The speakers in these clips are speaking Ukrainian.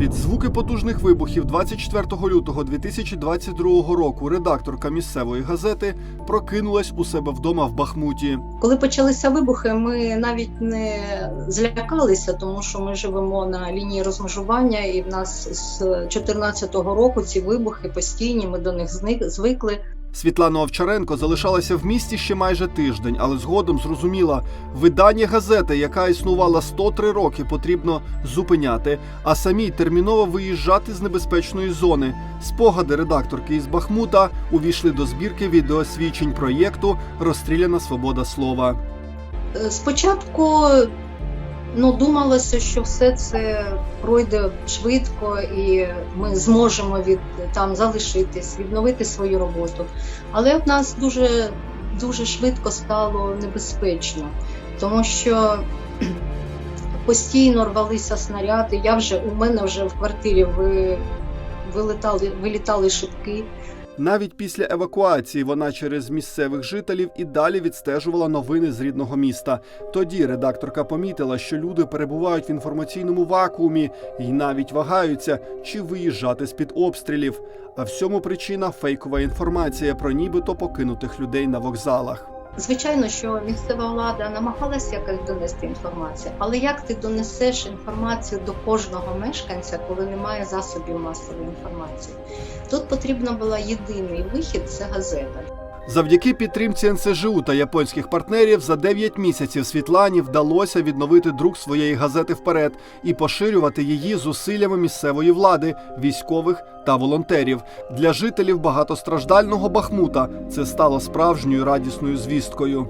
Під звуки потужних вибухів 24 лютого 2022 року редакторка місцевої газети прокинулась у себе вдома в Бахмуті. Коли почалися вибухи, ми навіть не злякалися, тому що ми живемо на лінії розмежування, і в нас з 2014 року ці вибухи постійні. Ми до них звикли. Світлана Овчаренко залишалася в місті ще майже тиждень, але згодом зрозуміла, видання газети, яка існувала 103 роки, потрібно зупиняти, а самій терміново виїжджати з небезпечної зони. Спогади редакторки із Бахмута увійшли до збірки відеосвідчень проєкту Розстріляна свобода слова. Е, Спочатку ну, думалося, що все це пройде швидко, і ми зможемо від там залишитись, відновити свою роботу. Але в нас дуже, дуже швидко стало небезпечно, тому що постійно рвалися снаряди. Я вже у мене вже в квартирі ви, вилетали, вилітали шибки. Навіть після евакуації вона через місцевих жителів і далі відстежувала новини з рідного міста. Тоді редакторка помітила, що люди перебувають в інформаційному вакуумі і навіть вагаються, чи виїжджати з під обстрілів. А всьому причина фейкова інформація про нібито покинутих людей на вокзалах. Звичайно, що місцева влада намагалася якось донести інформацію, але як ти донесеш інформацію до кожного мешканця, коли немає засобів масової інформації? Тут потрібна була єдиний вихід це газета. Завдяки підтримці НСЖУ та японських партнерів за 9 місяців Світлані вдалося відновити друк своєї газети вперед і поширювати її зусиллями місцевої влади, військових та волонтерів. Для жителів багатостраждального Бахмута це стало справжньою радісною звісткою.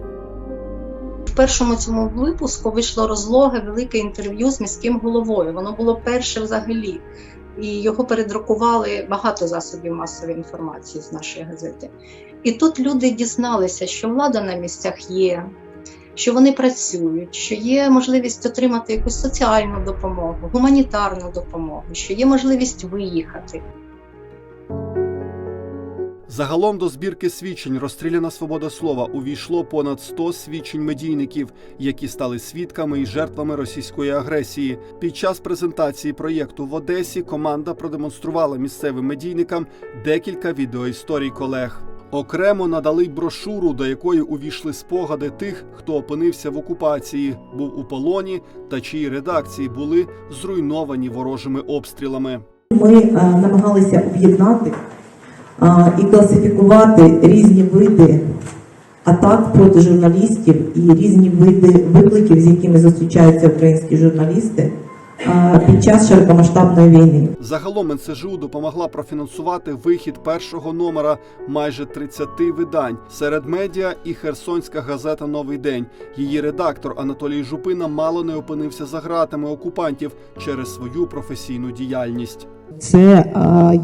В першому цьому випуску вийшло розлоге велике інтерв'ю з міським головою. Воно було перше взагалі. І його передрукували багато засобів масової інформації з нашої газети. І тут люди дізналися, що влада на місцях є, що вони працюють, що є можливість отримати якусь соціальну допомогу, гуманітарну допомогу, що є можливість виїхати. Загалом до збірки свідчень Розстріляна свобода слова увійшло понад 100 свідчень медійників, які стали свідками і жертвами російської агресії. Під час презентації проєкту в Одесі команда продемонструвала місцевим медійникам декілька відеоісторій колег. Окремо надали й брошуру, до якої увійшли спогади тих, хто опинився в окупації, був у полоні та чиї редакції були зруйновані ворожими обстрілами. Ми е, намагалися об'єднати е, і класифікувати різні види атак проти журналістів і різні види викликів, з якими зустрічаються українські журналісти під час широкомасштабної війни. Загалом НСЖУ допомогла профінансувати вихід першого номера майже 30 видань. Серед медіа і Херсонська газета Новий день. Її редактор Анатолій Жупина мало не опинився за ґратами окупантів через свою професійну діяльність. Це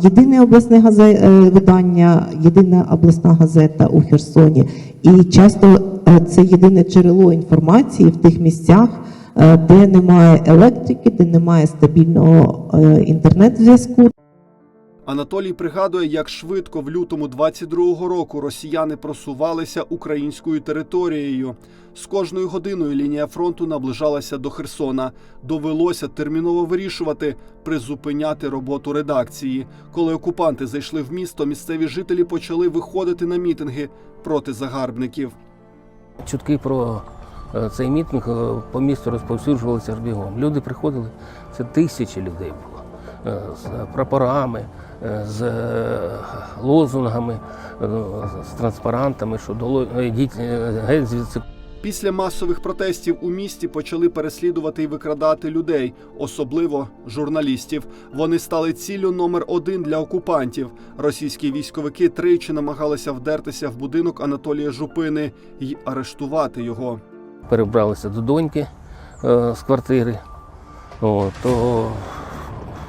єдине обласне газе, е, видання, єдина обласна газета у Херсоні, і часто е, це єдине джерело інформації в тих місцях, де немає електрики, де немає стабільного е, інтернет-зв'язку. Анатолій пригадує, як швидко в лютому 22-го року росіяни просувалися українською територією. З кожною годиною лінія фронту наближалася до Херсона. Довелося терміново вирішувати призупиняти роботу редакції. Коли окупанти зайшли в місто, місцеві жителі почали виходити на мітинги проти загарбників. Чутки про е, цей мітинг е, по місту розповсюджувалися аж бігом. Люди приходили, це тисячі людей було е, з прапорами, е, з е, лозунгами, е, з транспарантами, що е, е, геть звідси. Після масових протестів у місті почали переслідувати і викрадати людей, особливо журналістів. Вони стали ціллю номер один для окупантів. Російські військовики тричі намагалися вдертися в будинок Анатолія Жупини і арештувати його. Перебралися до доньки е, з квартири. То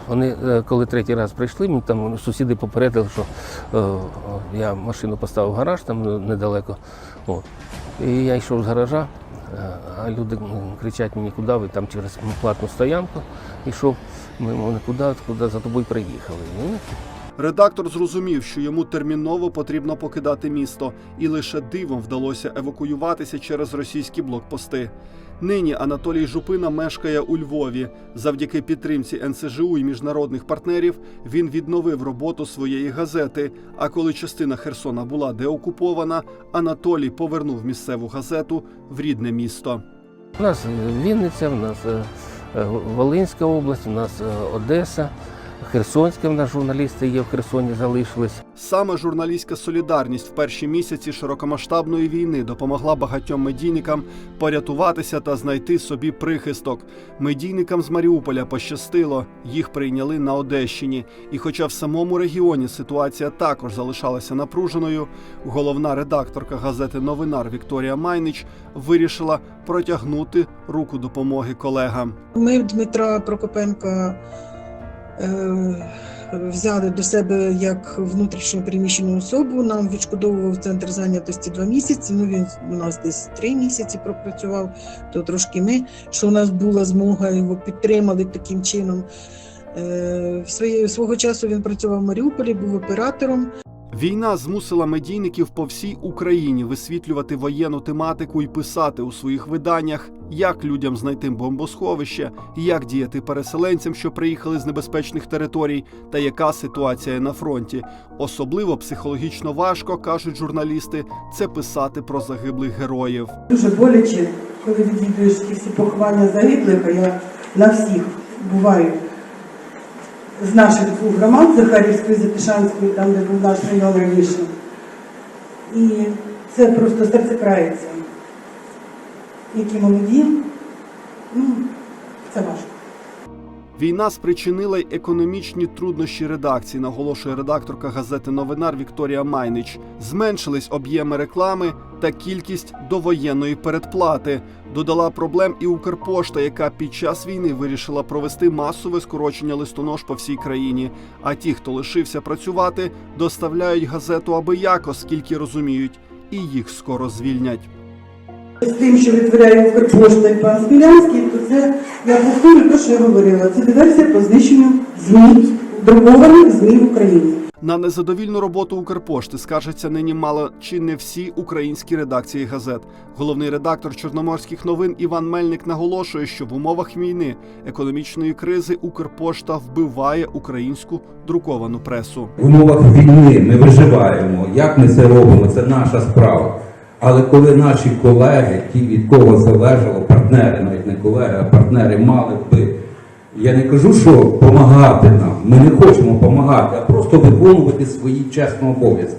вони, е, коли третій раз прийшли, мені там сусіди попередили, що е, я машину поставив в гараж там недалеко. І я йшов з гаража, а люди кричать мені, куди ви там через платну стоянку йшов. Ми мовили, куди, куди за тобою приїхали. Редактор зрозумів, що йому терміново потрібно покидати місто, і лише дивом вдалося евакуюватися через російські блокпости. Нині Анатолій Жупина мешкає у Львові. Завдяки підтримці НСЖУ і міжнародних партнерів він відновив роботу своєї газети. А коли частина Херсона була деокупована, Анатолій повернув місцеву газету в рідне місто. У нас Вінниця, у нас е, е, Волинська область, у нас е, Одеса, Херсонська, в нас журналісти є в Херсоні залишились. Саме журналістська солідарність в перші місяці широкомасштабної війни допомогла багатьом медійникам порятуватися та знайти собі прихисток. Медійникам з Маріуполя пощастило, їх прийняли на Одещині. І хоча в самому регіоні ситуація також залишалася напруженою, головна редакторка газети Новинар Вікторія Майнич вирішила протягнути руку допомоги колегам. Ми Дмитра Прокопенка е, взяли до себе як внутрішньо переміщену особу. Нам відшкодовував центр зайнятості два місяці. Ну він у нас десь три місяці пропрацював, то трошки ми, що у нас була змога його підтримали таким чином. Е, свого часу він працював в Маріуполі, був оператором. Війна змусила медійників по всій Україні висвітлювати воєнну тематику і писати у своїх виданнях, як людям знайти бомбосховище, як діяти переселенцям, що приїхали з небезпечних територій, та яка ситуація на фронті. Особливо психологічно важко, кажуть журналісти, це писати про загиблих героїв. Дуже боляче, коли відвідуєш всі поховання загиблих, а я на всіх буваю з наших двох громад Захарівської, Запішанської, там, де був наш район раніше. І це просто серце крається. Які молоді, ну, це важко. Війна спричинила й економічні труднощі редакції, наголошує редакторка газети Новинар Вікторія Майнич. Зменшились об'єми реклами та кількість довоєнної передплати. Додала проблем і Укрпошта, яка під час війни вирішила провести масове скорочення листонож по всій країні. А ті, хто лишився працювати, доставляють газету аби як, оскільки розуміють, і їх скоро звільнять. З тим, що витворяє Укрпошта і пан Смілянський, то це я повторю те, що я говорила. Це диверсія по знищенню ЗМІ, друкованих ЗМІ в Україні. На незадовільну роботу Укрпошти скаржаться нині мало чи не всі українські редакції газет. Головний редактор чорноморських новин Іван Мельник наголошує, що в умовах війни економічної кризи Укрпошта вбиває українську друковану пресу. В умовах війни ми виживаємо. Як ми це робимо? Це наша справа. Але коли наші колеги, ті, від кого залежало, партнери, навіть не колеги, а партнери мали би, я не кажу, що допомагати нам, ми не хочемо допомагати, а просто виконувати свої чесні обов'язки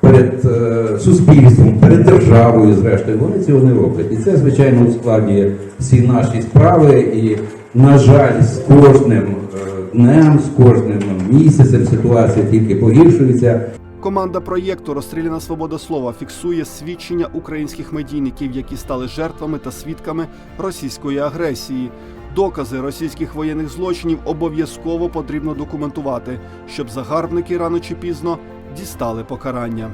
перед е, суспільством, перед державою, зрештою, вони цього не роблять. І це, звичайно, ускладнює всі наші справи. І, на жаль, з кожним е, днем, з кожним місяцем ситуація тільки погіршується. Команда проєкту Розстріляна свобода слова фіксує свідчення українських медійників, які стали жертвами та свідками російської агресії. Докази російських воєнних злочинів обов'язково потрібно документувати, щоб загарбники рано чи пізно дістали покарання.